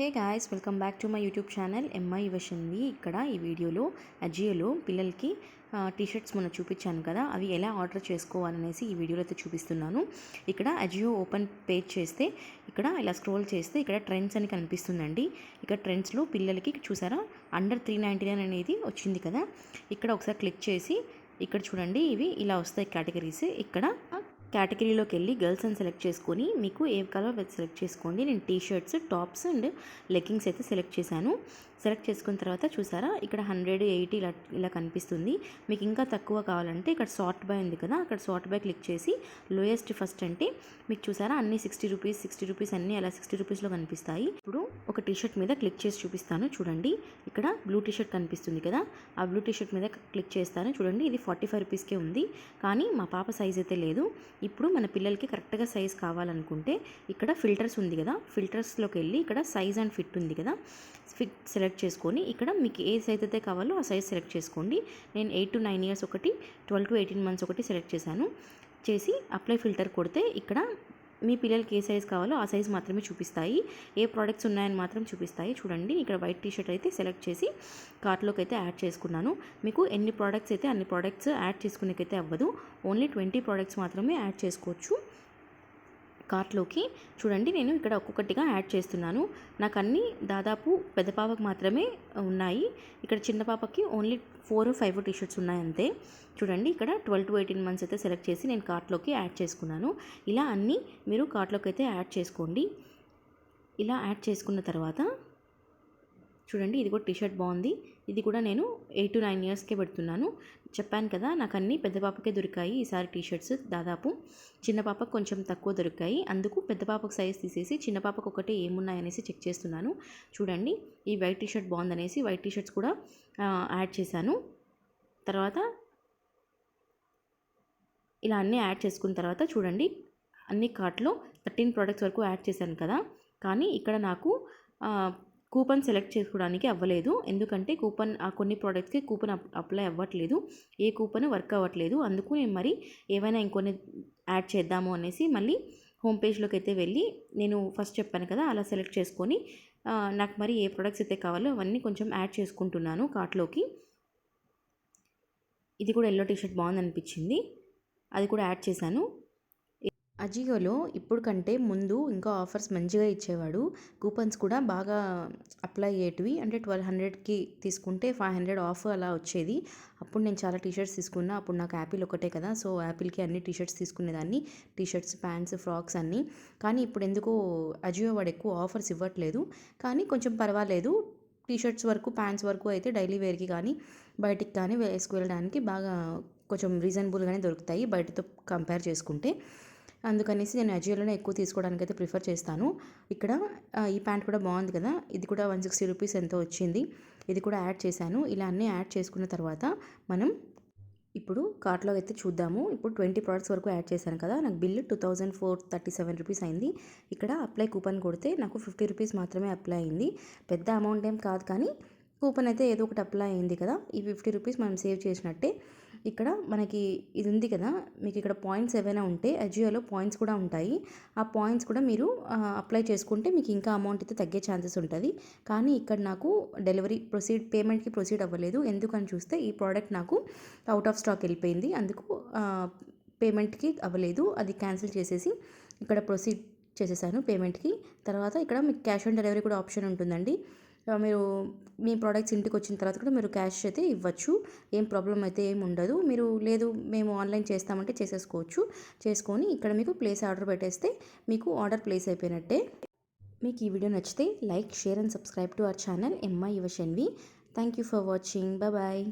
Hey guys welcome back to my YouTube channel MI వశంది. ఇక్కడ ఈ వీడియోలో అజియోలో పిల్లలకి టీ షర్ట్స్ మొన్న చూపించాను కదా అవి ఎలా ఆర్డర్ చేసుకోవాలనేసి ఈ వీడియోలో అయితే చూపిస్తున్నాను. ఇక్కడ అజియో ఓపెన్ పేజ్ చేస్తే ఇక్కడ ఇలా స్క్రోల్ చేస్తే ఇక్కడ ట్రెండ్స్ అని కనిపిస్తుందండి. ఇక్కడ ట్రెండ్స్లో పిల్లలకి చూసారా అండర్ త్రీ నైంటీ నైన్ అనేది వచ్చింది కదా. ఇక్కడ ఒకసారి క్లిక్ చేసి ఇక్కడ చూడండి ఇవి ఇలా వస్తాయి కేటగిరీస్. ఇక్కడ కేటగిరీలోకి వెళ్ళి గర్ల్స్ అని సెలెక్ట్ చేసుకొని మీకు ఏ కలర్ సెలెక్ట్ చేసుకోండి. నేను T shirts tops and leggings అయితే సెలెక్ట్ చేశాను. సెలెక్ట్ చేసుకున్న తర్వాత చూసారా? ఇక్కడ హండ్రెడ్ ఎయిటీ ఇలా ఇలా కనిపిస్తుంది. మీకు ఇంకా తక్కువ కావాలంటే ఇక్కడ సార్ట్ బై ఉంది కదా? అక్కడ సార్ట్ బై క్లిక్ చేసి లోయెస్ట్ ఫస్ట్ అంటే మీకు చూసారా? అన్ని సిక్స్టీ రూపీస్ సిక్స్టీ రూపీస్ అన్నీ అలా సిక్స్టీ రూపీస్లో కనిపిస్తాయి. ఇప్పుడు ఒక టీ షర్ట్ మీద క్లిక్ చేసి చూపిస్తాను. చూడండి. ఇక్కడ బ్లూ టీ షర్ట్ కనిపిస్తుంది కదా? ఆ బ్లూ టీ షర్ట్ మీద క్లిక్ చేస్తాను. చూడండి. ఇది ఫార్టీ ఫైవ్ రూపీస్కే ఉంది. కానీ మా పాప సైజ్ అయితే లేదు. ఇప్పుడు మన పిల్లలకి కరెక్ట్గా సైజ్ కావాలనుకుంటే ఇక్కడ ఫిల్టర్స్ ఉంది కదా? ఫిల్టర్స్లోకి వెళ్ళి ఇక్కడ సైజ్ అండ్ ఫిట్ ఉంది కదా? ఫిట్ సెలెక్ట్ సెలెక్ట్ చేసుకొని ఇక్కడ మీకు ఏ సైజ్ అయితే కావాలో ఆ సైజ్ సెలెక్ట్ చేసుకోండి. నేను ఎయిట్ టు నైన్ ఇయర్స్ ఒకటి ట్వెల్వ్ టు ఎయిటీన్ మంత్స్ ఒకటి సెలెక్ట్ చేశాను. చేసి అప్లై ఫిల్టర్ కొడితే ఇక్కడ మీ పిల్లలకి ఏ సైజ్ కావాలో ఆ సైజ్ మాత్రమే చూపిస్తాయి. ఏ ప్రోడక్ట్స్ ఉన్నాయని మాత్రం చూపిస్తాయి. చూడండి ఇక్కడ వైట్ టీషర్ట్ అయితే సెలెక్ట్ చేసి కార్ట్లోకి అయితే యాడ్ చేసుకున్నాను. మీకు ఎన్ని ప్రోడక్ట్స్ అయితే అన్ని ప్రోడక్ట్స్ యాడ్ చేసుకునేకైతే అవ్వదు. ఓన్లీ ట్వంటీ ప్రోడక్ట్స్ మాత్రమే యాడ్ చేసుకోవచ్చు. కార్ట్లోకి చూడండి నేను ఇక్కడ ఒక్కొక్కటిగా యాడ్ చేస్తున్నాను. నాకు అన్నీ దాదాపు పెద్ద పాపకు మాత్రమే ఉన్నాయి. ఇక్కడ చిన్న పాపకి only four five T shirts ఉన్నాయి అంతే. చూడండి ఇక్కడ ట్వెల్వ్ టు ఎయిటీన్ మంత్స్ అయితే సెలెక్ట్ చేసి నేను కార్ట్లోకి యాడ్ చేసుకున్నాను. ఇలా అన్నీ మీరు కార్ట్లోకి అయితే యాడ్ చేసుకోండి. ఇలా యాడ్ చేసుకున్న తర్వాత చూడండి ఇది కూడా టీషర్ట్ బాగుంది. ఇది కూడా నేను ఎయిట్ టు నైన్ ఇయర్స్కే పెడుతున్నాను. చెప్పాను కదా నాకు అన్నీ పెద్ద పాపకే దొరికాయి ఈసారి టీషర్ట్స్ దాదాపు. చిన్న పాపకు కొంచెం తక్కువ దొరికాయి. అందుకు పెద్ద పాపకు సైజ్ తీసేసి చిన్న పాపకు ఒకటే ఏమున్నాయనేసి చెక్ చేస్తున్నాను. చూడండి ఈ వైట్ టీషర్ట్ బాగుందనేసి వైట్ టీషర్ట్స్ కూడా యాడ్ చేశాను. తర్వాత ఇలా అన్నీ యాడ్ చేసుకున్న తర్వాత చూడండి అన్ని కార్ట్లో థర్టీన్ ప్రోడక్ట్స్ వరకు యాడ్ చేశాను కదా. కానీ ఇక్కడ నాకు కూపన్ సెలెక్ట్ చేసుకోవడానికి అవ్వలేదు. ఎందుకంటే కూపన్ ఆ కొన్ని ప్రోడక్ట్స్కి కూపన్ అప్లై అవ్వట్లేదు. ఏ కూపన్ వర్క్ అవ్వట్లేదు. అందుకు నేను మరి ఏవైనా ఇంకొన్ని యాడ్ చేద్దాము అనేసి మళ్ళీ హోమ్ పేజ్లోకి అయితే వెళ్ళి నేను ఫస్ట్ చెప్పాను కదా అలా సెలెక్ట్ చేసుకొని నాకు మరి ఏ ప్రోడక్ట్స్ అయితే కావాలో అవన్నీ కొంచెం యాడ్ చేసుకుంటున్నాను కార్ట్లోకి. ఇది కూడా ఎల్లో టీషర్ట్ బాగుంది అనిపించింది అది కూడా యాడ్ చేశాను. అజియోలో ఇప్పుడు కంటే ముందు ఇంకా ఆఫర్స్ మంచిగా ఇచ్చేవాడు. కూపన్స్ కూడా బాగా అప్లై అయ్యేటివి. అంటే ట్వెల్వ్ హండ్రెడ్కి తీసుకుంటే ఫైవ్ హండ్రెడ్ ఆఫ్ అలా వచ్చేది. అప్పుడు నేను చాలా టీషర్ట్స్ తీసుకున్నా. అప్పుడు నాకు యాపిల్ ఒకటే కదా. సో యాపిల్కి అన్ని టీషర్ట్స్ తీసుకునేదాన్ని. టీషర్ట్స్ ప్యాంట్స్ ఫ్రాక్స్ అన్నీ. కానీ ఇప్పుడు ఎందుకో అజియో వాడు ఎక్కువ ఆఫర్స్ ఇవ్వట్లేదు. కానీ కొంచెం పర్వాలేదు. టీషర్ట్స్ వరకు ప్యాంట్స్ వరకు అయితే డైలీ వేర్కి కానీ బయటికి కానీ వేసుకువెళ్ళడానికి బాగా కొంచెం రీజనబుల్గానే దొరుకుతాయి. బయటతో కంపేర్ చేసుకుంటే. అందుకనేసి నేను అజియోలోనే ఎక్కువ తీసుకోవడానికి అయితే ప్రిఫర్ చేస్తాను. ఇక్కడ ఈ ప్యాంట్ కూడా బాగుంది కదా? ఇది కూడా వన్ సిక్స్టీ రూపీస్ ఎంతో వచ్చింది. ఇది కూడా యాడ్ చేశాను. ఇలా అన్నీ యాడ్ చేసుకున్న తర్వాత మనం ఇప్పుడు కార్ట్లో అయితే చూద్దాము. ఇప్పుడు ట్వంటీ ప్రోడక్ట్స్ వరకు యాడ్ చేశాను కదా? నాకు bill two thousand four thirty seven rupees అయింది. ఇక్కడ అప్లై కూపన్ కొడితే నాకు ఫిఫ్టీ రూపీస్ మాత్రమే అప్లై అయింది. పెద్ద అమౌంట్ ఏం కాదు కానీ కూపన్ అయితే ఏదో ఒకటి అప్లై అయింది కదా? ఈ ఫిఫ్టీ రూపీస్ మనం సేవ్ చేసినట్టే ఇక్కడ మనకి ఇది ఉంది కదా మీకు ఇక్కడ పాయింట్స్ ఏవైనా ఉంటే అజియోలో పాయింట్స్ కూడా ఉంటాయి. ఆ పాయింట్స్ కూడా మీరు అప్లై చేసుకుంటే మీకు ఇంకా అమౌంట్ అయితే తగ్గే ఛాన్సెస్ ఉంటుంది. కానీ ఇక్కడ నాకు డెలివరీ ప్రొసీడ్ పేమెంట్కి ప్రొసీడ్ అవ్వలేదు. ఎందుకని చూస్తే ఈ ప్రోడక్ట్ నాకు అవుట్ ఆఫ్ స్టాక్ వెళ్ళిపోయింది. అందుకు పేమెంట్కి అవ్వలేదు. అది క్యాన్సిల్ చేసేసి ఇక్కడ ప్రొసీడ్ చేసేసాను పేమెంట్కి. తర్వాత ఇక్కడ మీకు క్యాష్ ఆన్ డెలివరీ కూడా ఆప్షన్ ఉంటుందండి. మీరు మీ ప్రోడక్ట్స్ ఇంటికి వచ్చిన తర్వాత కూడా మీరు క్యాష్ అయితే ఇవ్వచ్చు. ఏం ప్రాబ్లం అయితే ఏం ఉండదు. మీరు లేదు మేము ఆన్లైన్ చేస్తామంటే చేసేసుకోవచ్చు. చేసుకొని ఇక్కడ మీకు ప్లేస్ ఆర్డర్ పెట్టేస్తే మీకు ఆర్డర్ ప్లేస్ అయిపోయినట్టే. మీకు ఈ వీడియో నచ్చితే like share and subscribe to our channel MI Yuvashanvi thank you for watching bye